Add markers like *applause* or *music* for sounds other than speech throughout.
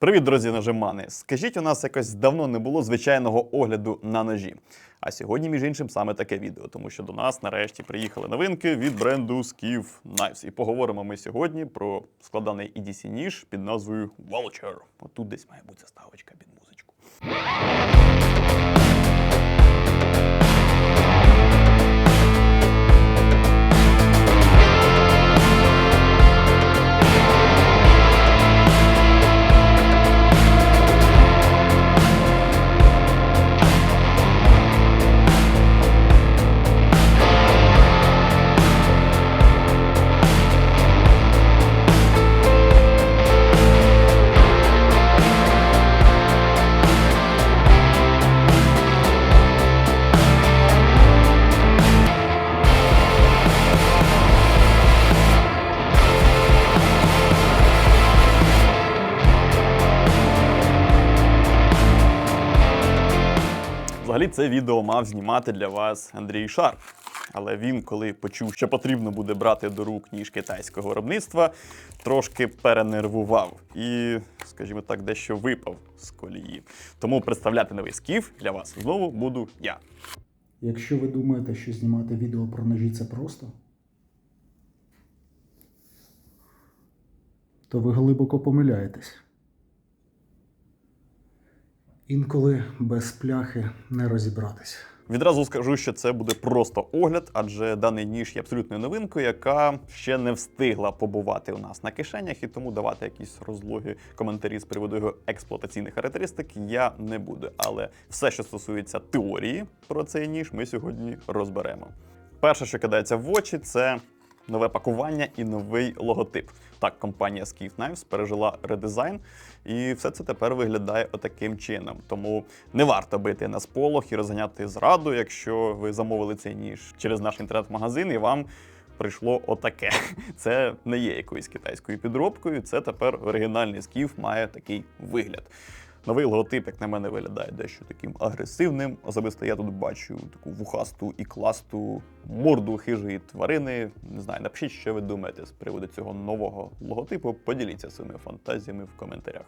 Привіт, друзі нажимани. Скажіть, у нас якось давно не було звичайного огляду на ножі. А сьогодні, між іншим, саме таке відео, тому що до нас нарешті приїхали новинки від бренду Skiff Knives. І поговоримо ми сьогодні про складаний EDC ніж під назвою Vulture. Отут десь має бути заставочка під музичку. Взагалі, це відео мав знімати для вас Андрій Шарп. Але він, коли почув, що потрібно буде брати до рук ніж китайського виробництва, трошки перенервував і, скажімо так, дещо випав з колії. Тому представляти новий скіф для вас знову буду я. Якщо ви думаєте, що знімати відео про ножі це просто, то ви глибоко помиляєтесь. Інколи без пляхи не розібратись. Відразу скажу, що це буде просто огляд, адже даний ніж є абсолютною новинкою, яка ще не встигла побувати у нас на кишенях, і тому давати якісь розлоги коментарі з приводу його експлуатаційних характеристик я не буду. Але все, що стосується теорії про цей ніж, ми сьогодні розберемо. Перше, що кидається в очі, це нове пакування і новий логотип. Так, компанія Skiff Knives пережила редизайн, і все це тепер виглядає отаким чином. Тому не варто бити на сполох і розганяти зраду, якщо ви замовили цей ніж через наш інтернет-магазин, і вам прийшло отаке. *laughs* Це не є якоюсь китайською підробкою. Це тепер оригінальний скіф має такий вигляд. Новий логотип, як на мене, виглядає дещо таким агресивним. Особисто я тут бачу таку вухасту і класту морду хижої тварини. Не знаю, напишіть, що ви думаєте з приводу цього нового логотипу. Поділіться своїми фантазіями в коментарях.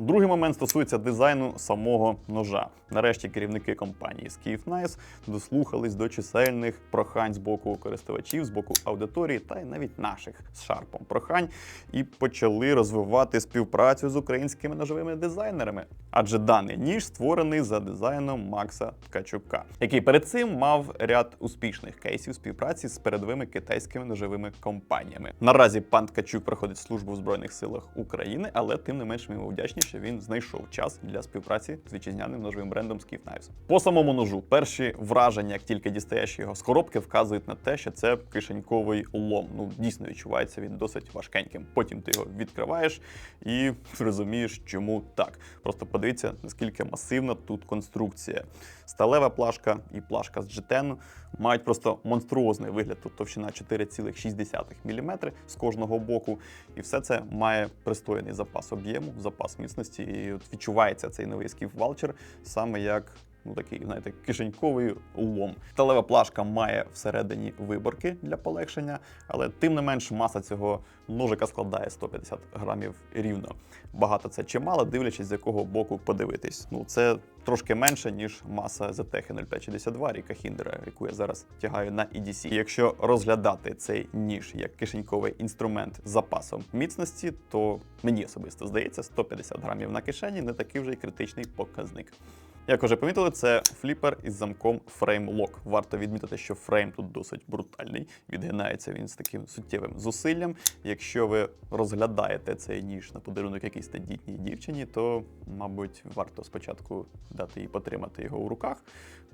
Другий момент стосується дизайну самого ножа. Нарешті керівники компанії Skiff Knives дослухались до чисельних прохань з боку користувачів, з боку аудиторії та й навіть наших з шарпом прохань, і почали розвивати співпрацю з українськими ножовими дизайнерами. Адже даний ніж створений за дизайном Макса Ткачука, який перед цим мав ряд успішних кейсів співпраці з передовими китайськими ножовими компаніями. Наразі пан Ткачук проходить службу в Збройних силах України, але тим не менш ми йому вдячні, що він знайшов час для співпраці з вітчизняним ножовим брендом Skiff Knives. По самому ножу, перші враження, як тільки дістаєш його з коробки, вказують на те, що це кишеньковий лом. Ну дійсно відчувається він досить важкеньким. Потім ти його відкриваєш і розумієш, чому так. Просто подивіться, наскільки масивна тут конструкція. Сталева плашка і плашка з джетену мають просто монструозний вигляд. Тут товщина 4,6 мм з кожного боку. І все це має пристойний запас об'єму, запас міцності. І от відчувається цей новий скіф Vulture саме як. Ну, такий, знаєте, кишеньковий лом. Сталева плашка має всередині виборки для полегшення, але тим не менш маса цього ножика складає 150 грамів рівно. Багато це чи мало, дивлячись, з якого боку подивитись. Ну, це трошки менше, ніж маса ZTH 0562 Ріка Хіндера, яку я зараз тягаю на EDC. І якщо розглядати цей ніж як кишеньковий інструмент з запасом міцності, то мені особисто здається, 150 грамів на кишені не такий вже й критичний показник. Як вже помітили, це фліпер із замком Frame. Варто відмітити, що фрейм тут досить брутальний. Відгинається він з таким суттєвим зусиллям. Якщо ви розглядаєте цей ніж на подарунок якійсь тендітній дівчині, то, мабуть, варто спочатку дати їй потримати його у руках,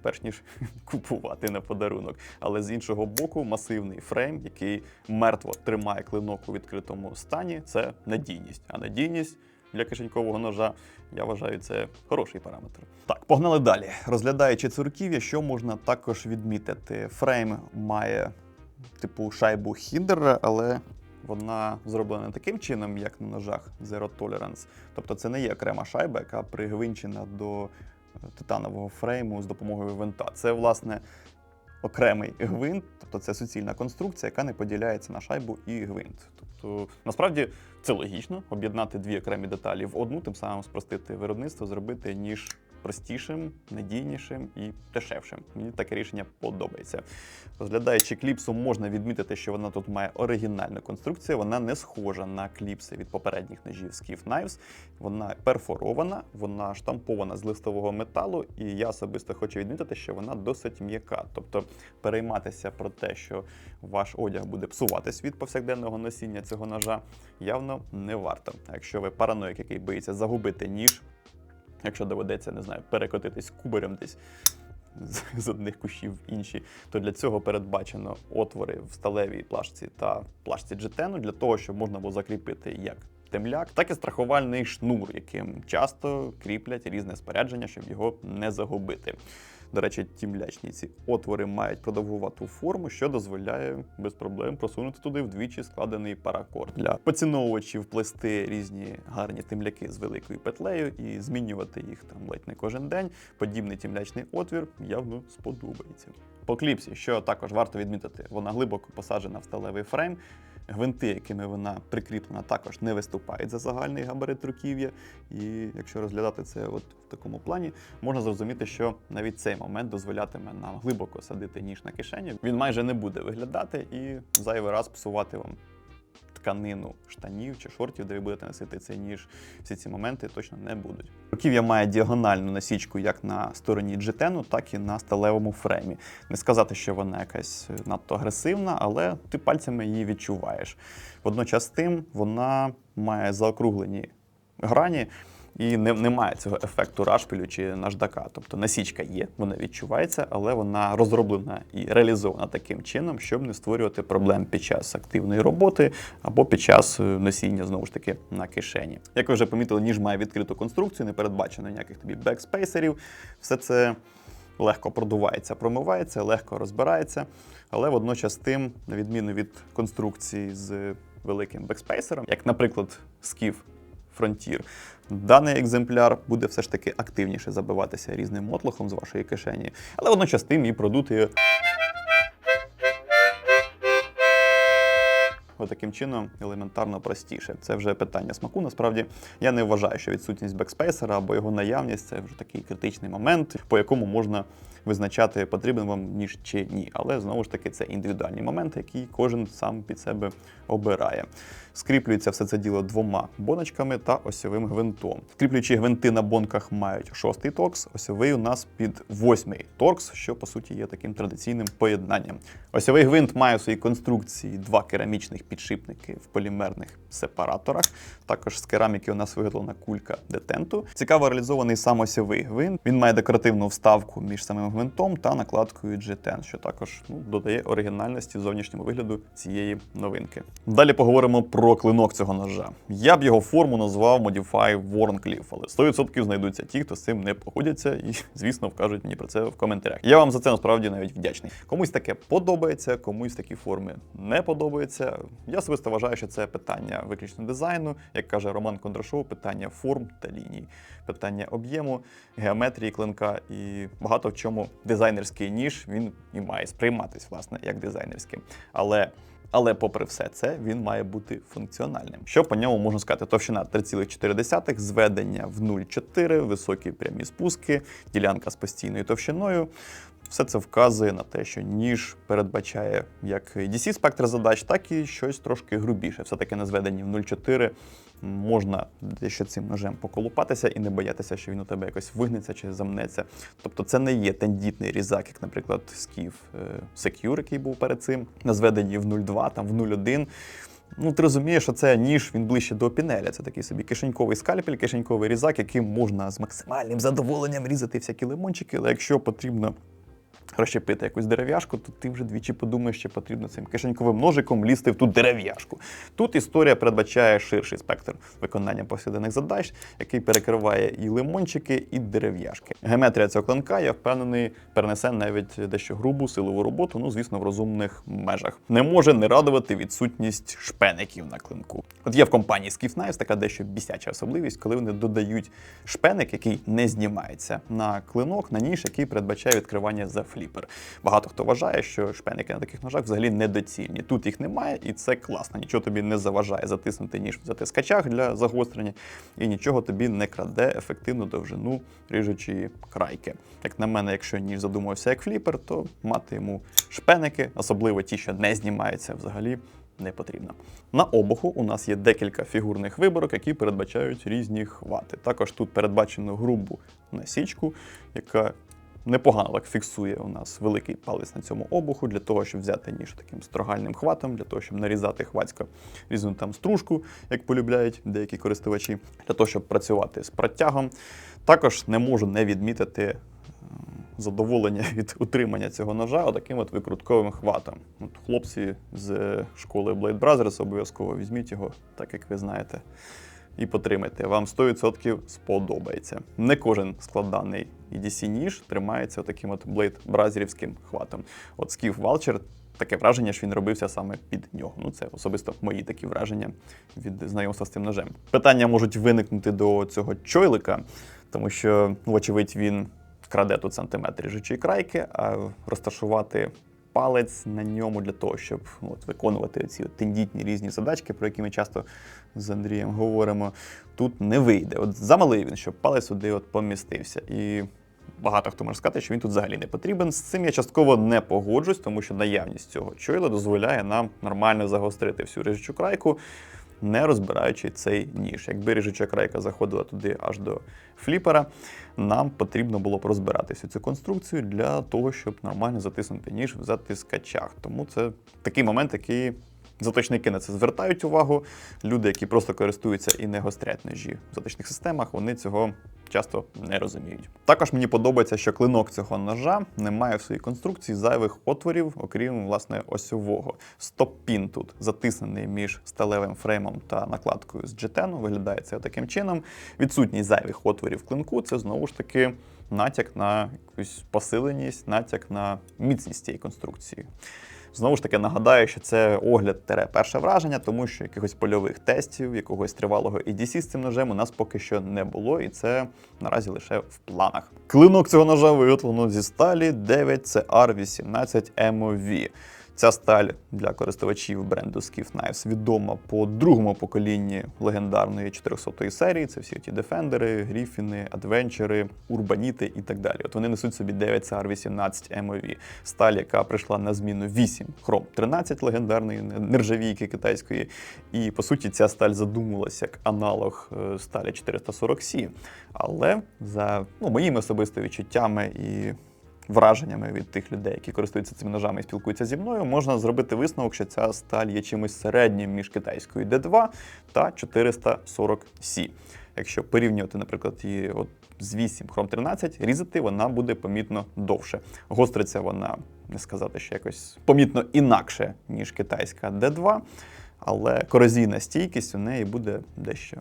перш ніж *laughs* купувати на подарунок. Але з іншого боку, масивний фрейм, який мертво тримає клинок у відкритому стані, це надійність. А надійність для кишенькового ножа, я вважаю, це хороший параметр. Так, погнали далі. Розглядаючи цурків'я, що можна також відмітити. Фрейм має типу шайбу Хіндера, але вона зроблена таким чином, як на ножах Zero Tolerance. Тобто це не є окрема шайба, яка пригвинчена до е, титанового фрейму з допомогою винта. Це, власне, окремий гвинт, тобто це суцільна конструкція, яка не поділяється на шайбу і гвинт. Насправді це логічно об'єднати дві окремі деталі в одну, тим самим спростити виробництво, зробити ніж простішим, надійнішим і дешевшим. Мені таке рішення подобається. Розглядаючи кліпсу, можна відмітити, що вона тут має оригінальну конструкцію. Вона не схожа на кліпси від попередніх ножів Skiff Knives. Вона перфорована, вона штампована з листового металу, і я особисто хочу відмітити, що вона досить м'яка. Тобто перейматися про те, що ваш одяг буде псуватись від повсякденного носіння цього ножа, явно не варто. Якщо ви параноїк, який боїться загубити ніж, якщо доведеться, не знаю, перекотитись кубарем десь з- одних кущів в інші, то для цього передбачено отвори в сталевій плашці та плашці джетену для того, щоб можна було закріпити як темляк, так і страхувальний шнур, яким часто кріплять різне спорядження, щоб його не загубити. До речі, ті млячні ці отвори мають продовгувату форму, що дозволяє без проблем просунути туди вдвічі складений паракорд. Для поціновувачів плести різні гарні темляки з великою петлею і змінювати їх там ледь не кожен день. Подібний тімлячний отвір явно сподобається. По кліпсі, що також варто відмітити, вона глибоко посаджена в сталевий фрейм. Гвинти, якими вона прикріплена, також не виступають за загальний габарит руків'я. І якщо розглядати це от в такому плані, можна зрозуміти, що навіть цей момент дозволятиме нам глибоко садити ніж на кишені. Він майже не буде виглядати і зайвий раз псувати вам тканину штанів чи шортів, де ви будете носити цей ніж. Всі ці моменти точно не будуть. Руків'я має діагональну насічку як на стороні джетену, так і на сталевому фреймі. Не сказати, що вона якась надто агресивна, але ти пальцями її відчуваєш. Водночас тим вона має заокруглені грані. І не, немає цього ефекту рашпілю чи наждака. Тобто насічка є, вона відчувається, але вона розроблена і реалізована таким чином, щоб не створювати проблем під час активної роботи або під час е, носіння знову ж таки на кишені. Як ви вже помітили, ніж має відкриту конструкцію, не передбачено ніяких тобі бекспейсерів. Все це легко продувається, промивається, легко розбирається, але водночас тим, на відміну від конструкції з великим бекспейсером, як, наприклад, Skiff Frontier, даний екземпляр буде все ж таки активніше забиватися різним мотлохом з вашої кишені, але водночас тим і продути Отаким чином елементарно простіше. Це вже питання смаку. Насправді я не вважаю, що відсутність бекспейсера або його наявність це вже такий критичний момент, по якому можна визначати, потрібен вам ніж чи ні. Але знову ж таки це індивідуальні моменти, які кожен сам під себе обирає. Скріплюється все це діло двома боночками та осьовим гвинтом. Скріплюючі гвинти на бонках мають шостий торкс, осьовий у нас під восьмий торкс, що по суті є таким традиційним поєднанням. Осьовий гвинт має у своїй конструкції два керамічних підшипники в полімерних сепараторах. Також з кераміки у нас виготовлена кулька детенту. Цікаво реалізований сам осьовий гвинт. Він має декоративну вставку між самим гвинтом та накладкою G10, що також ну, додає оригінальності зовнішньому вигляду цієї новинки. Далі поговоримо про клинок цього ножа. Я б його форму назвав Modify Warncliffe, але 100% знайдуться ті, хто з цим не погодяться, і, звісно, вкажуть мені про це в коментарях. Я вам за це насправді навіть вдячний. Комусь таке подобається, комусь такі форми не подобаються. Я особисто вважаю, що це питання виключно дизайну, як каже Роман Кондрашов, питання форм та ліній, питання об'єму, геометрії клинка і багато в чому дизайнерський ніж він і має сприйматись власне як дизайнерським. Але але, попри все це, він має бути функціональним. Що по ньому можна сказати? Товщина 3,4, зведення в 0,4, високі прямі спуски, ділянка з постійною товщиною. Все це вказує на те, що ніж передбачає як DC спектр задач, так і щось трошки грубіше. Все-таки на зведенні в 0,4 можна дещо цим ножем поколупатися і не боятися, що він у тебе якось вигнеться чи замнеться. Тобто це не є тендітний різак, як, наприклад, Skiff е, Secure, який був перед цим, на зведенні в 0,2, там в 0,1. Ну, ти розумієш, що це ніж він ближче до пінеля. Це такий собі кишеньковий скальпель, кишеньковий різак, яким можна з максимальним задоволенням різати всякі лимончики, але якщо потрібно розщепити якусь дерев'яшку, то ти вже двічі подумаєш, що потрібно цим кишеньковим ножиком лізти в ту дерев'яшку. Тут історія передбачає ширший спектр виконання повсякденних задач, який перекриває і лимончики, і дерев'яшки. Геометрія цього клинка, я впевнений, перенесе навіть дещо грубу силову роботу, ну звісно, в розумних межах. Не може не радувати відсутність шпеників на клинку. От є в компанії Skiff Knives така дещо бісяча особливість, коли вони додають шпеник, який не знімається на клинок, на ніж, який передбачає відкривання за фліпер. Багато хто вважає, що шпеники на таких ножах взагалі недоцільні. Тут їх немає, і це класно. Нічого тобі не заважає затиснути ніж в затискачах для загострення, і нічого тобі не краде ефективну довжину ріжучої крайки. Як на мене, якщо ніж задумався як фліпер, то мати йому шпеники, особливо ті, що не знімаються взагалі. Не потрібно. На обуху у нас є декілька фігурних виборок, які передбачають різні хвати. Також тут передбачено грубу насічку, яка непогано так фіксує у нас великий палець на цьому обуху для того, щоб взяти ніж таким строгальним хватом, для того, щоб нарізати хвацько різну там стружку, як полюбляють деякі користувачі, для того, щоб працювати з протягом. Також не можу не відмітити е, задоволення *laughs* від утримання цього ножа отаким от викрутковим хватом. От хлопці з школи Blade Brothers обов'язково візьміть його, так як ви знаєте, і потримайте. Вам 100% сподобається. Не кожен складаний EDC ніж тримається таким от Brothersівським хватом. От Скіф Валчер. Таке враження, що він робився саме під нього. Ну, це особисто мої такі враження від знайомства з цим ножем. Питання можуть виникнути до цього чойлика, тому що, ну, вочевидь, він краде тут сантиметр ріжучої крайки, а розташувати палець на ньому для того, щоб ну, от, виконувати ці тендітні різні задачки, про які ми часто з Андрієм говоримо, тут не вийде. От замалий він, щоб палець сюди от помістився. І багато хто може сказати, що він тут взагалі не потрібен. З цим я частково не погоджусь, тому що наявність цього чойла дозволяє нам нормально загострити всю ріжучу крайку не розбираючи цей ніж. Якби ріжуча крайка заходила туди аж до фліпера, нам потрібно було б розбирати всю цю конструкцію для того, щоб нормально затиснути ніж в затискачах. Тому це такий момент, який заточники на це звертають увагу. Люди, які просто користуються і не гострять ножі в заточних системах, вони цього часто не розуміють. Також мені подобається, що клинок цього ножа не має в своїй конструкції зайвих отворів, окрім власне осьового. Стоп-пін тут затиснений між сталевим фреймом та накладкою з джетену. Виглядає це таким чином. Відсутність зайвих отворів клинку це знову ж таки натяк на якусь посиленість, натяк на міцність цієї конструкції. Знову ж таки нагадаю, що це огляд тере перше враження, тому що якихось польових тестів, якогось тривалого EDC з цим ножем у нас поки що не було, і це наразі лише в планах. Клинок цього ножа виготовлено зі сталі 9CR18 MOV. Ця сталь для користувачів бренду Skiff Knives відома по другому поколінні легендарної 400-ї серії. Це всі ті Defender, Гріфіни, Адвенчери, Урбаніти і так далі. От вони несуть собі 9CR18 MOV. Сталь, яка прийшла на зміну 8 Chrome 13 легендарної нержавійки китайської. І по суті, ця сталь задумувалася як аналог е, сталі 440C. Але за ну, моїми особистими відчуттями і враженнями від тих людей, які користуються цими ножами і спілкуються зі мною, можна зробити висновок, що ця сталь є чимось середнім між китайською D2 та 440C. Якщо порівнювати, наприклад, її от з 8 Chrome 13, різати вона буде помітно довше. Гостриться вона, не сказати, що якось помітно інакше, ніж китайська D2, але корозійна стійкість у неї буде дещо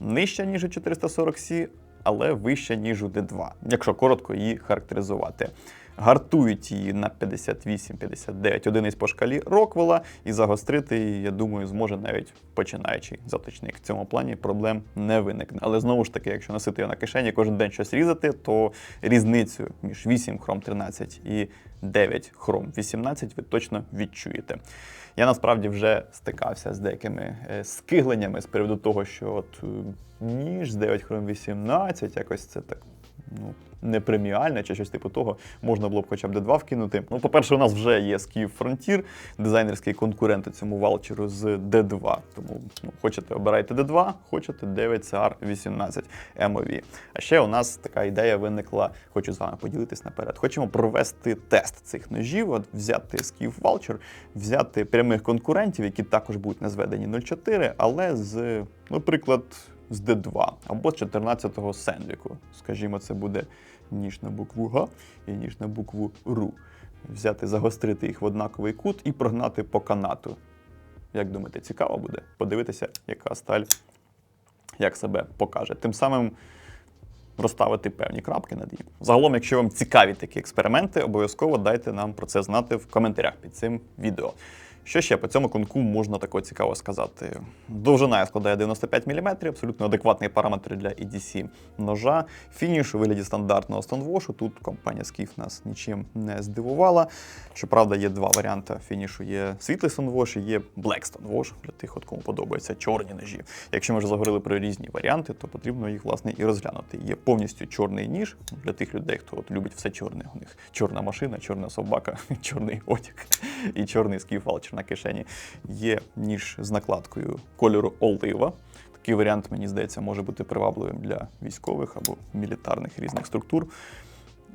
нижча, ніж у 440C, але вища, ніж у D2, якщо коротко її характеризувати. Гартують її на 58-59 одиниць по шкалі Роквелла, і загострити її, я думаю, зможе навіть починаючий заточник. В цьому плані проблем не виникне. Але знову ж таки, якщо носити його на кишені, кожен день щось різати, то різницю між 8 Chrome 13 і 9 Chrome 18 ви точно відчуєте. Я насправді вже стикався з деякими е, скигленнями з приводу того, що от ніж з 9 Chrome 18, якось це так ну, не преміальне чи щось типу того, можна було б хоча б D2 вкинути. Ну, по-перше, у нас вже є Skiff Frontier, дизайнерський конкурент у цьому ваучеру з D2. Тому ну, хочете обирайте D2, хочете 9CR18 MOV. А ще у нас така ідея виникла, хочу з вами поділитись наперед. Хочемо провести тест цих ножів, от взяти Skiff Vulture, взяти прямих конкурентів, які також будуть на зведенні 0.4, але з, наприклад, з D2 або з 14-го сендвіку. Скажімо, це буде ніж на букву Г і ніж на букву РУ. Взяти, загострити їх в однаковий кут і прогнати по канату. Як думаєте, цікаво буде подивитися, яка сталь як себе покаже. Тим самим розставити певні крапки над їм. Загалом, якщо вам цікаві такі експерименти, обов'язково дайте нам про це знати в коментарях під цим відео. Що ще по цьому конку можна такого цікаво сказати? Довжина складає 95 мм, абсолютно адекватний параметр для EDC ножа. Фініш у вигляді стандартного стонвошу. Тут компанія Skiff нас нічим не здивувала. Щоправда, є два варіанти фінішу: є світлий стонвош і є Black Stonewash, для тих, от кому подобаються чорні ножі. Якщо ми вже заговорили про різні варіанти, то потрібно їх власне і розглянути. Є повністю чорний ніж для тих людей, хто от любить все чорне. У них чорна машина, чорна собака, *laughs* чорний одяг *laughs* і чорний скіфалчер на кишені. Є ніж з накладкою кольору олива. Такий варіант, мені здається, може бути привабливим для військових або мілітарних різних структур.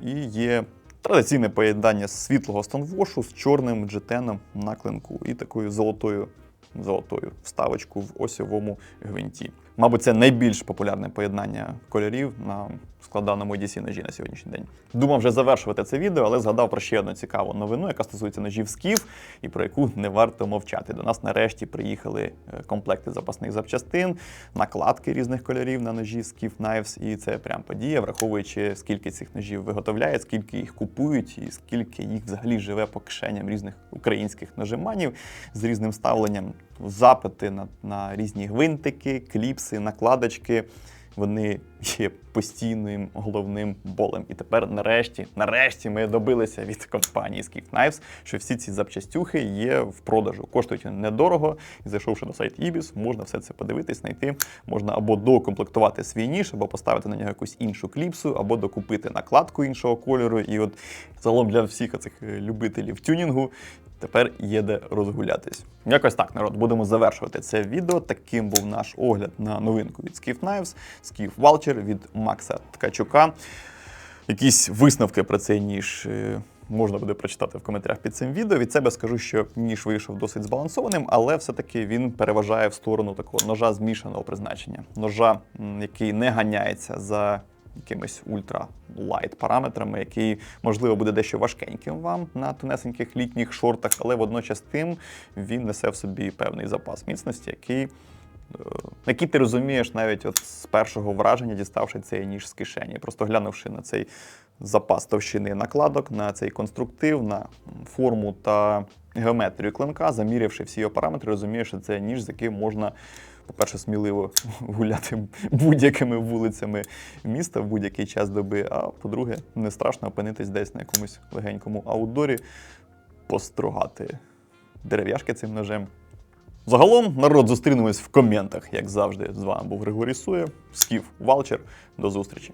І є традиційне поєднання світлого стонвошу з чорним джетеном на клинку і такою золотою. Золотою вставочку в осьовому гвинті. Мабуть, це найбільш популярне поєднання кольорів на складаному EDC ножі на сьогоднішній день. Думав вже завершувати це відео, але згадав про ще одну цікаву новину, яка стосується ножів скіф і про яку не варто мовчати. До нас нарешті приїхали е, комплекти запасних запчастин, накладки різних кольорів на ножі Skiff Knives, і це прям подія, враховуючи скільки цих ножів виготовляють, скільки їх купують, і скільки їх взагалі живе по кишеням різних українських ножиманів з різним ставленням. Запити на, на різні гвинтики, кліпси, накладочки. Вони є постійним головним болем. І тепер, нарешті, нарешті, ми добилися від компанії Skiff Knives, що всі ці запчастюхи є в продажу. Коштують недорого. І зайшовши на сайт Ibis, можна все це подивитись, знайти. Можна або докомплектувати свій ніж, або поставити на нього якусь іншу кліпсу, або докупити накладку іншого кольору. І от загалом для всіх цих любителів тюнінгу Тепер є де розгулятись. Якось так, народ, будемо завершувати це відео. Таким був наш огляд на новинку від Skiff Knives, Skiff Vulture від Макса Ткачука. Якісь висновки про цей ніж е, можна буде прочитати в коментарях під цим відео. Від себе скажу, що ніж вийшов досить збалансованим, але все-таки він переважає в сторону такого ножа змішаного призначення. Ножа, який не ганяється за якимись ультра лайт параметрами, який можливо буде дещо важкеньким вам на тонесеньких літніх шортах, але водночас тим він несе в собі певний запас міцності, який. е, Який ти розумієш навіть от з першого враження, діставши цей ніж з кишені, просто глянувши на цей запас товщини накладок, на цей конструктив, на форму та геометрію клинка, замірявши всі його параметри, розумієш, що це ніж, з яким можна, по-перше, сміливо *laughs* гуляти будь-якими вулицями міста в будь-який час доби. А по-друге, не страшно опинитись десь на якомусь легенькому аутдорі, постругати дерев'яшки цим ножем. Загалом, народ, зустрінемось в коментах, як завжди. З вами був Григорій Сує, Скіф Валчер. До зустрічі.